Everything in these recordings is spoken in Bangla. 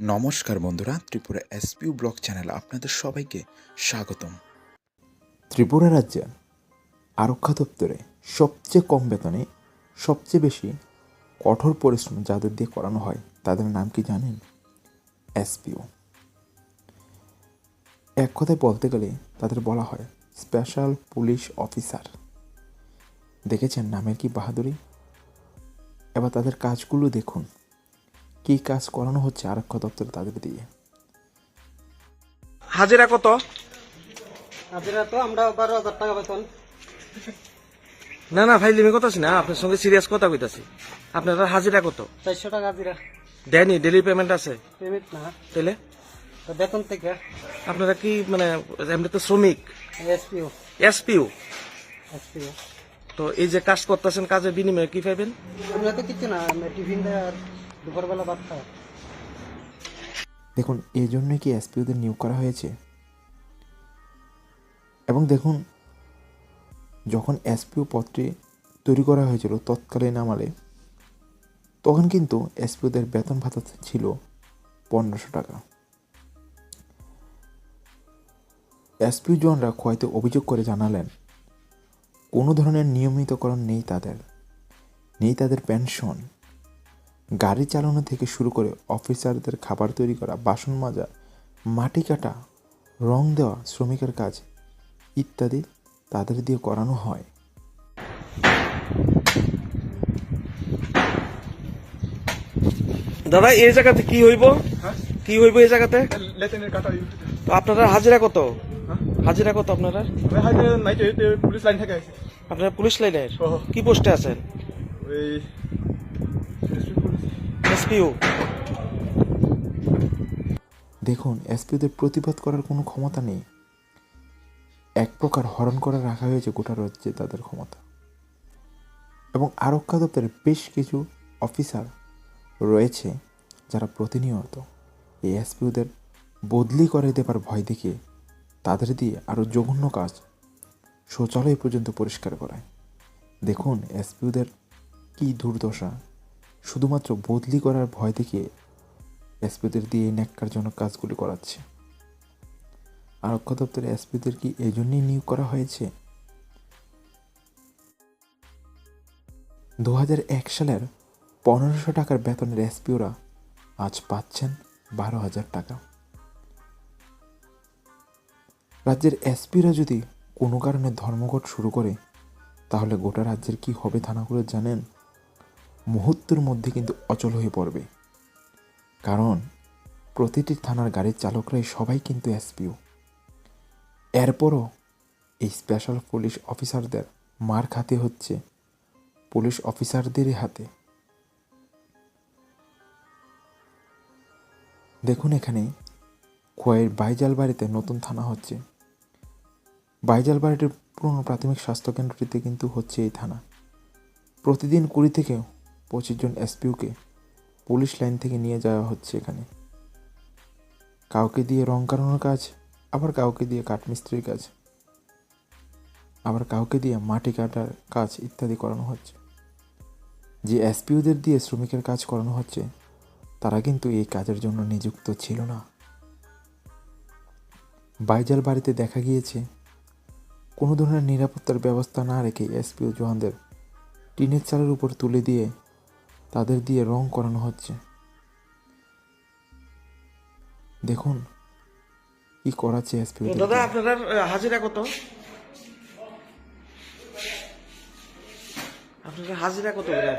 নমস্কার বন্ধুরা, ত্রিপুরা এসপিউ ব্লগ চ্যানেলে আপনাদের সবাইকে স্বাগতম। ত্রিপুরা রাজ্যে আরক্ষা দপ্তরে সবচেয়ে কম বেতনে সবচেয়ে বেশি কঠোর পরিশ্রম যাদের দিয়ে করানো হয়, তাদের নাম কি জানেন? এসপিও এক কথায় বলতে গেলে তাদের বলা হয় স্পেশাল পুলিশ অফিসার দেখেছেন নামের কি বাহাদুরি? এবার তাদের কাজগুলো দেখুন। কী কাজ করানো হচ্ছে আরক্ষা দপ্তরে তাদের দিয়ে? হাজিরা কত? হাজিরা তো আমরা বারো হাজার টাকা বেতন না না ভাই লিমি কথা না আপনার সঙ্গে সিরিয়াস কথা কইতাছি। আপনারা হাজিরা কত? চারশো টাকা হাজিরা। দেয়নি ডেলি পেমেন্ট আছে? পেমেন্ট না। তাহলে তো বেতন থেকে। আপনারা কি মানে এমনি তো শ্রমিক? এসপিও। এসপিও? এসপিও। তো এই যে কাজ করতেছেন কাজের বিনিময়ে কি পাইবেন? আমরা তো কিছু না টিফিন দেয় দুপুরবেলা ভাত খাওয়া দেখুন এই জন্যই কি এসপিওদের নিয়োগ করা হয়েছে? এবং দেখুন, যখন এসপিও পদটি তৈরি করা হয়েছিল তৎকালীন আমলে, তখন কিন্তু এসপিওদের বেতন ভাতা ছিল পনেরোশো টাকা। এসপিও জনরা হয়তো অভিযোগ করে জানালেন, কোনো ধরনের নিয়মিতকরণ নেই তাদের নেই তাদের পেনশন। গাড়ি চালানো থেকে শুরু করে অফিসারদের খাবার তৈরি করা বাসন মাজা মাটি কাটা রং দেওয়া শ্রমিকের কাজ ইত্যাদি তাদের দিয়ে করানো হয়। দাদা এই জায়গাতে কি হইব? কি হইব এই জায়গাতে? তো আপনারা হাজিরা কত? হাজিরা কত আপনারা? পুলিশ লাইন থেকে আপনারা পুলিশ লাইনের? কি পোস্টে আছেন? এসপিও। দেখুন এসপিদের প্রতিবাদ করার কোনো ক্ষমতা নেই। এক প্রকার হরণ করে রাখা হয়েছে গোটা রাজ্যে তাদের ক্ষমতা। এবং আরক্ষা দপ্তরের বেশ কিছু অফিসার রয়েছে যারা প্রতিনিয়ত এই এসপিওদের বদলি করে দেবার ভয় দেখিয়ে, তাদের দিয়ে আরও জঘন্য কাজ শৌচালয় পর্যন্ত পরিষ্কার করায়। দেখুন, এসপিওদের কী দুর্দশা। শুধুমাত্র বদলি করার ভয় দেখিয়ে এসপিদের দিয়ে এই ন্যাক্কারজনক কাজগুলি করাচ্ছে। আরক্ষা দপ্তরে এসপিদের কি এই জন্যই নিয়োগ করা হয়েছে? দু এক সালের পনেরোশো টাকার বেতনের এসপিওরা আজ পাচ্ছেন বারো হাজার টাকা। রাজ্যের এসপিরা যদি কোনো কারণে ধর্মঘট শুরু করে, তাহলে গোটা রাজ্যের কি হবে থানাগুলো জানেন মুহূর্তের মধ্যে কিন্তু অচল হয়ে পড়বে। কারণ প্রতিটি থানার গাড়ির চালকরাই সবাই কিন্তু এসপিও। এরপরও এই স্পেশাল পুলিশ অফিসারদের মার খাতে হচ্ছে পুলিশ অফিসারদেরই হাতে। দেখুন এখানে খোয়াইয়ের বাইজাল বাড়িতে নতুন থানা হচ্ছে। বাইজাল বাড়িটির পুরনো প্রাথমিক স্বাস্থ্যকেন্দ্রটিতে কিন্তু হচ্ছে এই থানা। প্রতিদিন কুড়ি থেকে পঁচিশ জন এসপিওকে পুলিশ লাইন থেকে নিয়ে যাওয়া হচ্ছে এখানে। কাউকে দিয়ে রং কাটানোর কাজ, আবার কাউকে দিয়ে কাঠমিস্ত্রির কাজ, আবার কাউকে দিয়ে মাটি কাটার কাজ ইত্যাদি করানো হচ্ছে। যে এসপিওদের দিয়ে শ্রমিকের কাজ করানো হচ্ছে, তারা কিন্তু এই কাজের জন্য নিযুক্ত ছিল না। বাইজাল বাড়িতে দেখা গিয়েছে, কোনো ধরনের নিরাপত্তার ব্যবস্থা না রেখে এসপিও জওয়ানদের টিনের চালের উপর তুলে দিয়ে তাদের দিয়ে রং করানো হচ্ছে। দেখুন কি করাচ্ছে এসপি দাদা আপনারা আহ, হাজিরা কত? আপনারা হাজিরা কত করে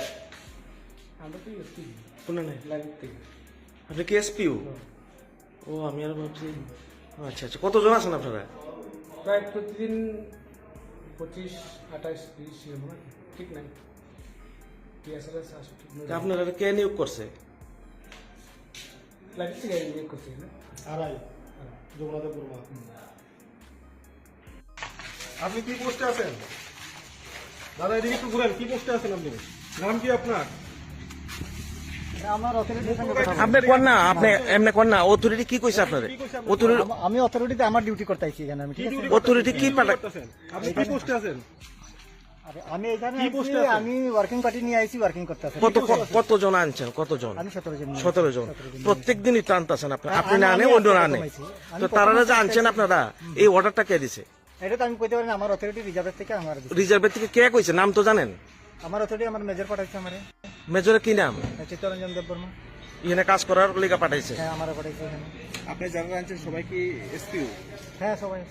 আপনি কি এসপিও ও? আমি আর ভাবছি। আচ্ছা আচ্ছা কতজন আছেন আপনারা? প্রায় প্রতিদিন পঁচিশ আঠাশ তিরিশ। ঠিক নাই। আপনারা কে নিয়োগ করছে? আপনি কি পোস্টে আছেন? দাদা এদিকে একটু ঘুরেন। কি পোস্টে আছেন আপনি? নাম কি আপনার? আমার অথরিটির সঙ্গে কথা বলব। আপনি কোন না? আপনি এমনি কোন না? অথরিটি কি কইছে আপনারে? অথরিটি আমি অথরিটিতে আমার ডিউটি করতে এখানে আমি অথরিটি কি পাঠা করতেছেন? আপনি কি পোস্টে আছেন? আমি এখানে কি আমি ওয়ার্কিং পার্টি নিয়ে আইছি ওয়ার্কিং করতে আছে কত কতজন আনছেন? কতজন? আমি সতেরো জন নিয়ে সতেরো জন। প্রত্যেক দিনই টানতেছেন আপনি। হ্যাঁ, আপনি আমি- না আনে আমি অন্য না আনে প্রথম আইছি। আমি তো তারা যে আনছেন আইছি। আপনারা এই অর্ডারটা কে দিছে? এটা তো আমি কইতে পারি না আমার অথরিটি রিজার্ভের থেকে আমার দিছে। রিজার্ভের থেকে কে কইছে? নাম তো জানেন? আমার অথরিটি আমার মেজর পাঠাইছে আমারে। মেজরে কি নাম? চিত্তরঞ্জন দেববর্মা। এখানে কাজ করার লেগা পাঠাইছে। হ্যাঁ আমারে পাঠাইছে এখানে। আপনি যারা আনছেন সবাই কি এসপিও হ্যাঁ সবাই